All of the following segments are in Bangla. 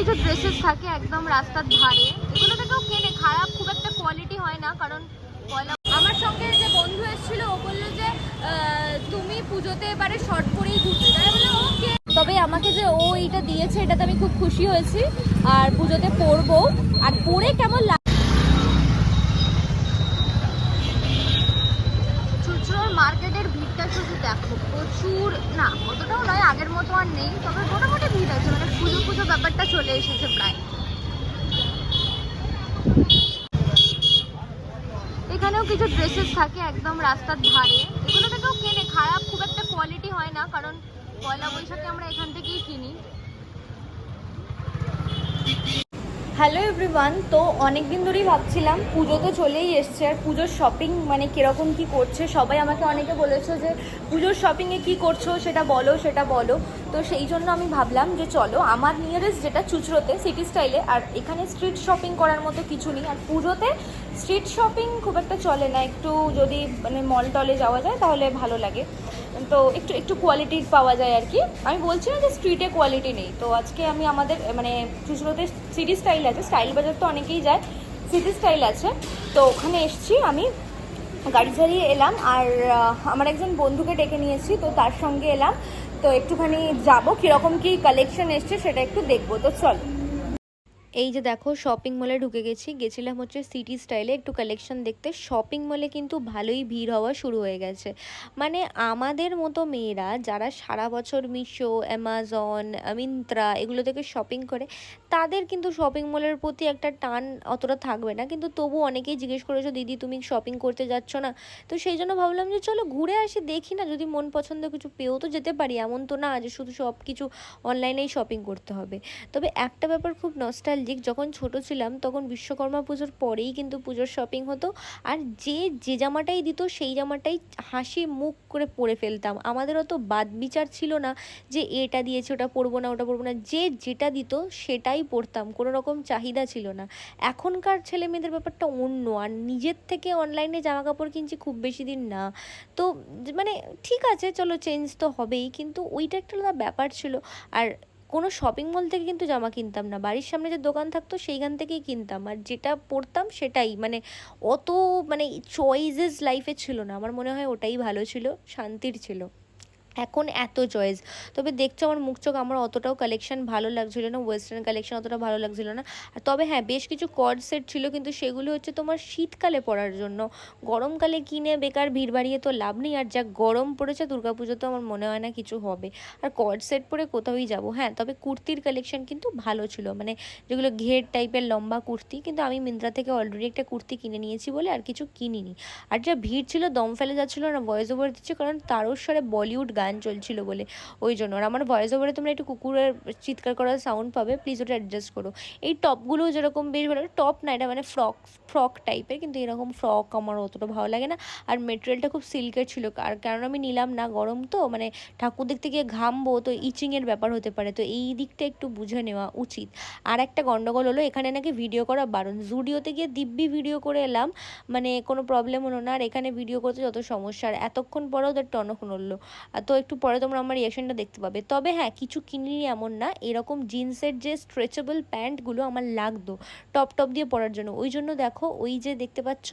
কিছু ড্রেসেস থাকে একদম রাস্তার ধারে এগুলো থেকেও কেনে। খারাপ খুব একটা কোয়ালিটি হয় না, কারণ আমার সঙ্গে যে বন্ধু এসেছিল, ও বলল যে তুমি পুজোতে এবারে শর্ট পরেই ঘুরতে। তাই আমি ওকে। তবে আমাকে যে ও এইটা দিয়েছে, এটাতে আমি খুব খুশি হয়েছি। আর পুজোতে পরবো। আর পরে কেমন লাগ চুচড়োর মার্কেটের ভিড়টা শুধু দেখো প্রচুর না অতটাও নয় আগের মতো আর নেই তবে মোটামুটি ভিড় আছে মানে পুজো পুজো ব্যাপারটা চলে এসেছে প্রায় এখানেও কিছু ড্রেসেস থাকে একদম রাস্তার ধারে এগুলো থেকেও কেনে। খারাপ খুব একটা কোয়ালিটি হয় না, কারণ পয়লা বৈশাখে আমরা এখান থেকেই কিনি। হ্যালো এভরিওয়ান তো অনেক দিন ধরেই ভাবছিলাম, পুজো তো চলেই এসছে, আর পুজোর শপিং মানে কীরকম কি করছে? সবাই আমাকে অনেকে বলেছ যে, পুজোর শপিংয়ে কি করছ? সেটা বলো সেটা বলো। তো সেই জন্য আমি ভাবলাম যে, চলো, আমার নিয়ারেস্ট যেটা চুচরোতে সিটি স্টাইলে আর এখানে স্ট্রিট শপিং করার মতো কিছু নেই। আর পুজোতে স্ট্রিট শপিং খুব একটা চলে না। একটু যদি মানে মল টলে যাওয়া যায়, তাহলে ভালো লাগে। তো একটু একটু কোয়ালিটির পাওয়া যায় আর কি। আমি বলছি না যে স্ট্রিটে কোয়ালিটি নেই। তো আজকে আমি আমাদের মানে চুচড়োতে সিটি স্টাইল আছে স্টাইল বাজার তো অনেকেই যায় সিটি স্টাইল আছে। তো ওখানে এসছি আমি, গাড়ি চালিয়ে এলাম আর আমার একজন বন্ধুকে ডেকে নিয়েছি, তো তার সঙ্গে এলাম। তো একটুখানি যাব, কীরকম কী কালেকশন এসছে সেটা একটু দেখব। তো চলো। এই যে দেখো শপিং মলে ঢুকে গেছি। গেছিলাম হচ্ছে সিটি স্টাইলে একটু কালেকশন দেখতে। শপিং মলে কিন্তু ভালোই ভিড় হওয়া শুরু হয়ে গেছে। মানে আমাদের মতো মেয়েরা যারা সারা বছর মিশো অ্যামাজন মিন্ত্রা এগুলো থেকে শপিং করে, তাদের কিন্তু শপিং মলের প্রতি একটা টান অতটা থাকবে না। কিন্তু তবু অনেকেই জিজ্ঞেস করেছ, দিদি, তুমি শপিং করতে যাচ্ছ না? তো সেই জন্য ভাবলাম যে, চলো ঘুরে আসি, দেখি না। যদি মন পছন্দ কিছু পেয়েও তো যেতে পারি। এমন তো না যে, শুধু সব কিছু অনলাইনেই শপিং করতে হবে। তবে একটা ব্যাপার খুব নস্টালজিক যখন ছোট ছিলাম, তখন বিশ্বকর্মা পুজোর পরেই কিন্তু পুজোর শপিং হতো। আর যে যে জামাটাই দিত, সেই জামাটাই হাসি মুখ করে পরে ফেলতাম। আমাদের অত বাদ বিচার ছিল না যে, এটা দিয়েছে, ওটা পরবো না, ওটা পরবো না। যে, যেটা দিত, সেটাই পরতাম। কোনো রকম চাহিদা ছিল না। এখনকার ছেলে মেয়েদের ব্যাপারটা অন্য। আর নিজের থেকে অনলাইনে জামা কাপড় কিনছি খুব বেশি দিন না। তো মানে ঠিক আছে, চলো চেঞ্জ তো হবেই। কিন্তু ওইটা একটা ব্যাপার ছিল। আর কোনো শপিং মল থেকে কিন্তু জামা কিনতাম না। বাড়ির সামনে যে দোকান থাকতো, সেইখান থেকেই কিনতাম। আর যেটা পরতাম সেটাই। মানে অত মানে চয়েসেস লাইফে ছিল না। আমার মনে হয় ওটাই ভালো ছিল, শান্তির ছিল। এখন এত চয়েস তবে দেখছ আমার মুখ চোখ, আমার অতটাও কালেকশন ভালো লাগছিল না ওয়েস্টার্ন কালেকশন অতটা ভালো লাগছিল না। তবে হ্যাঁ বেশ কিছু কর্ড সেট ছিল, কিন্তু সেগুলো হচ্ছে তোমার শীতকালে পরার জন্য। গরমকালে কিনে বেকার ভিড় বাড়িয়ে তো লাভ নেই, আর যা গরম পড়েছে দুর্গাপুজো তো আমার মনে হয় না কিছু হবে। আর কর্ড সেট পরে কোথাওই যাব। হ্যাঁ তবে কুর্তির কালেকশন কিন্তু ভালো ছিল মানে যেগুলো ঘের টাইপের লম্বা কুর্তি, কিন্তু আমি মিন্ত্রা থেকে অলরেডি একটা কুর্তি কিনে নিয়েছি বলে আর কিছু কিনিনি। আর যা ভিড় ছিল, দম ফেলে যাচ্ছিল না ভয়েস ওভার দিচ্ছে, কারণ তারস্বরে বলিউড গান চলছিল বলে। ওই জন্য। আর আমার ভয়েস ওভারে তোমরা একটু কুকুরের চিৎকার করার সাউন্ড পাবে প্লিজ ওটা অ্যাডজাস্ট করো। এই টপগুলো যেরকম বেশ ভালো টপ না, এটা মানে ফ্রক ফ্রক টাইপের কিন্তু এরকম ফ্রক আমার অতটা ভালো লাগে না। আর মেটেরিয়ালটা খুব সিল্কের ছিল। আর কারণ আমি নিলাম না গরম তো মানে ঠাকুর দেখতে গিয়ে ঘামবো তো ইচিংয়ের ব্যাপার হতে পারে। তো এই দিকটা একটু বুঝে নেওয়া উচিত। আর একটা গন্ডগোল হলো, এখানে নাকি ভিডিও করা বারণ। জুডিওতে গিয়ে দিব্যি ভিডিও করে এলাম মানে কোনো প্রবলেম হলো না। আর এখানে ভিডিও করতে যত সমস্যা। আর এতক্ষণ পরেও ওদের টনক নড়লো আর তো একটু পরে তোমরা আমার রিয়াকশনটা দেখতে পাবে। তবে হ্যাঁ কিছু কিনিনি এমন না, এরকম জিন্সের যে স্ট্রেচেবল প্যান্টগুলো আমার লাগতো টপ টপ দিয়ে পরার জন্য। ওই জন্য দেখো ওই যে দেখতে পাচ্ছ,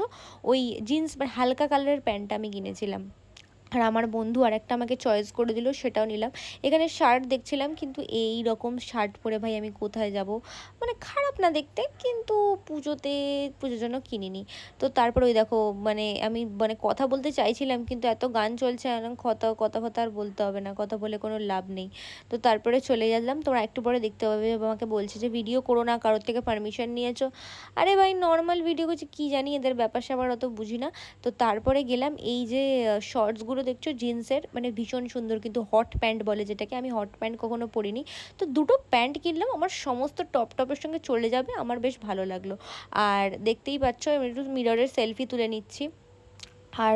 ওই জিন্স হালকা কালারের প্যান্টটা আমি কিনেছিলাম। আর আমার বন্ধু আরেকটা আমাকে চয়েস করে দিল, সেটাও নিলাম। এখানে শার্ট দেখছিলাম, কিন্তু এই রকম শার্ট পরে ভাই আমি কোথায় যাব? মানে খারাপ না দেখতে, কিন্তু পুজোতে, পুজোর জন্য কিনিনি। তো তারপর ওই দেখো মানে আমি মানে কথা বলতে চাইছিলাম, কিন্তু এত গান চলছে কথা কথা কথা আর বলতে হবে না, কথা বলে কোনো লাভ নেই। তো তারপরে চলে গেলাম, তোমরা একটু পরে দেখতে পাবে আমাকে বলছে যে, ভিডিও করো না, কারোর থেকে পারমিশন নিয়েছো। আরে ভাই নর্মাল ভিডিও করছি, কী জানি এদের ব্যাপার স্যাপার অত বুঝি না। তো তারপরে গেলাম, এই যে শর্টসগুলো দেখছ জিন্সের মানে ভীষণ সুন্দর কিন্তু হট প্যান্ট বলে যেটাকে, আমি হট প্যান্ট কখনো পরিনি। তো দুটো প্যান্ট কিনলাম, আমার সমস্ত টপ টপের সঙ্গে চলে যাবে, আমার বেশ ভালো লাগল। আর দেখতেই পাচ্ছ, আমি একটু মিররের সেলফি তুলে নিচ্ছি। আর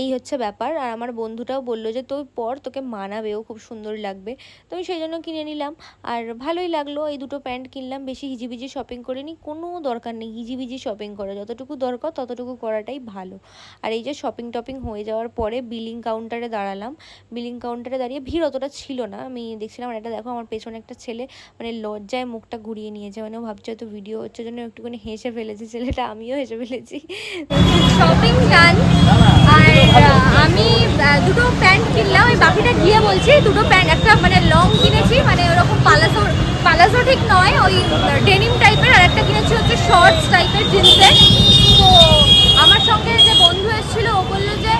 এই হচ্ছে ব্যাপার। আর আমার বন্ধুটাও বলল যে তুই পর তোকে মানাবেও খুব সুন্দর লাগবে। তো আমি সেই জন্য কিনে নিলাম। আর ভালোই লাগল, এই দুটো প্যান্ট কিনলাম। বেশি হিজিবিজি শপিং করিনি, কোনো দরকার নেই। হিজিবিজি শপিং করা, যতটুকু দরকার ততটুকু করাটাই ভালো। আর এই যে শপিং টপিং হয়ে যাওয়ার পরে বিলিং কাউন্টারে দাঁড়ালাম। বিলিং কাউন্টারে দাঁড়িয়ে ভিড় অতটা ছিল না। আমি দেখছিলাম এটা দেখো, আমার পেছনে একটা ছেলে মানে লজ্জায় মুখটা ঘুরিয়ে নিয়েছে। মানে ভাবছে হয়তো ভিডিও হচ্ছে জন্য একটুখানি হেসে ফেলেছে ছেলেটা, আমিও হেসে ফেলেছি। শপিং আমি দুটো প্যান্ট কিনলাম। ওই বাকিটা গিয়ে বলছি, দুটো প্যান্ট, একটা মানে লং কিনেছি মানে ওরকম পালাসো পালাসো ঠিক নয়, ওই ডেনিম টাইপের আর একটা কিনেছি হচ্ছে শর্টস টাইপের জিন্সের। তো আমার সঙ্গে যে বন্ধু এসেছিল, ও বলল যে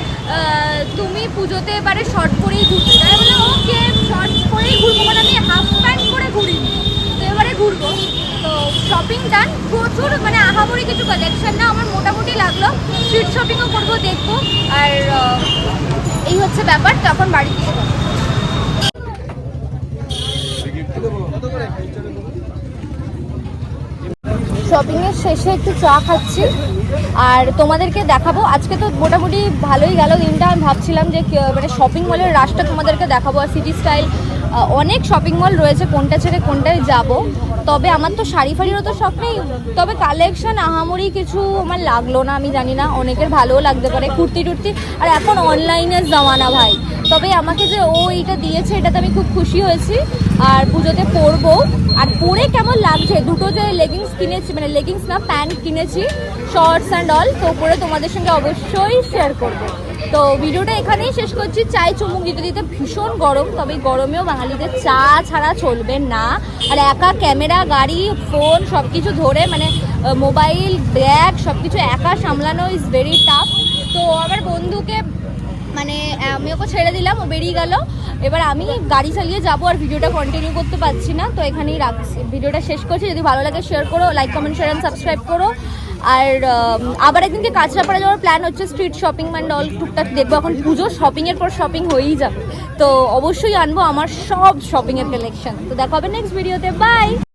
তুমি পুজোতে এবারে শর্ট পরেই ঘুরবে। তাই বলল ওকে শর্টস পরেই ঘুরবো মানে আমি হাফ প্যান্ট পরে ঘুরিনি। তো এবারে ঘুরবো। তো শপিং ডান প্রচুর মানে আহামরি কিছু কালেকশন না, আমার মোটামুটি স্ট্রিট শপিংও করব, দেখব। আর এই হচ্ছে ব্যাপার, তখন যাব। শপিংয়ের শেষে একটু চা খাচ্ছি। আর তোমাদেরকে দেখাবো, আজকে তো মোটামুটি ভালোই গেল দিনটা। আমি ভাবছিলাম যে মানে শপিং মলের রাশটা তোমাদেরকে দেখাবো, আর সিটি স্টাইল অনেক শপিং মল রয়েছে, কোনটা ছেড়ে কোনটায় যাব। তবে আমার তো শাড়ি ফাড়িরও তো শখ নেই। তবে কালেকশন আহামরি কিছু আমার লাগল না, আমি জানি না, অনেকের ভালোও লাগতে পারে, কুর্তি টুর্তি। আর এখন অনলাইনের জমানা ভাই। তবে আমাকে যে ও এইটা দিয়েছে, এটাতে আমি খুব খুশি হয়েছি। আর পুজোতে পরবো। আর পরে কেমন লাগছে? দুটো যে লেগিংস কিনেছি মানে লেগিংস না প্যান্ট কিনেছি শর্টস অ্যান্ড অল তো পরে তোমাদের সঙ্গে অবশ্যই শেয়ার করব। তো ভিডিওটা এখানেই শেষ করছি। চাই চুমুক দিতে দিতে ভীষণ গরম, তবে গরমেও বাঙালিদের চা ছাড়া চলবে না। আর একা ক্যামেরা, গাড়ি, ফোন সব কিছু ধরে মানে মোবাইল, ব্যাগ সব কিছু একা সামলানো ইজ ভেরি টাফ তো আমার বন্ধুকে মানে আমি ওকে ছেড়ে দিলাম, ও বেরিয়ে গেল। এবার আমি গাড়ি চালিয়ে যাব আর ভিডিওটা কন্টিনিউ করতে পারছি না, তো এখানেই রাখছি। ভিডিওটা শেষ করছি। যদি ভালো লাগে শেয়ার করো like comment share and subscribe করো। আর আবার একদিনকে কাছড়াপাড়া যাওয়ার প্ল্যান হচ্ছে স্ট্রিট শপিং মানে অল টুকটাক দেখব। এখন পুজো শপিংয়ের পর শপিং হয়েই যাবে। তো অবশ্যই আনব আমার সব শপিংয়ের কালেকশন তো দেখা হবে নেক্সট ভিডিওতে বাই